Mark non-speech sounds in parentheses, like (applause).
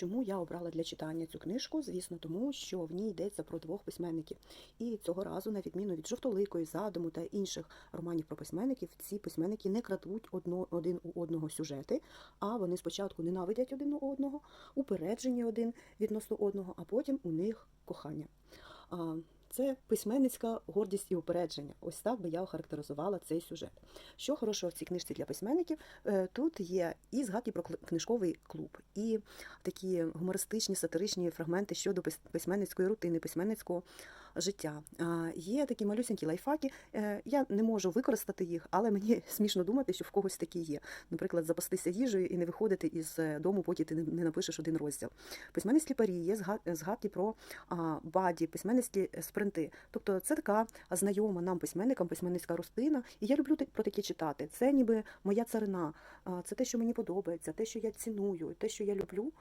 Чому я обрала для читання цю книжку? Звісно, тому що в ній йдеться про двох письменників. І цього разу, на відміну від жовтоликої, задуму та інших романів про письменників, ці письменники не крадуть одно, один у одного сюжети, а вони спочатку ненавидять один у одного, упереджені один відносно одного, а потім у них кохання. Це письменницька гордість і упередження. Ось так би я охарактеризувала цей сюжет. Що хорошого в цій книжці для письменників? Е, Тут є і згадки про книжковий клуб, і такі гумористичні, сатиричні фрагменти щодо письменницької рутини, письменницького життя. Є такі малюсенькі лайфхаки. Е, Я не можу використати їх, але мені (laughs) смішно думати, що в когось такі є. Наприклад, запастися їжею і не виходити із е, дому, поки ти не- напишеш один розділ. Письменницькі парі є зга- згадки про баді, письменницькі е, спринти. Тобто це така знайома нам письменникам, письменницька рослина. І я люблю про таке читати. Це ніби моя царина, це те, що мені подобається, те, що я ціную, те, що я люблю.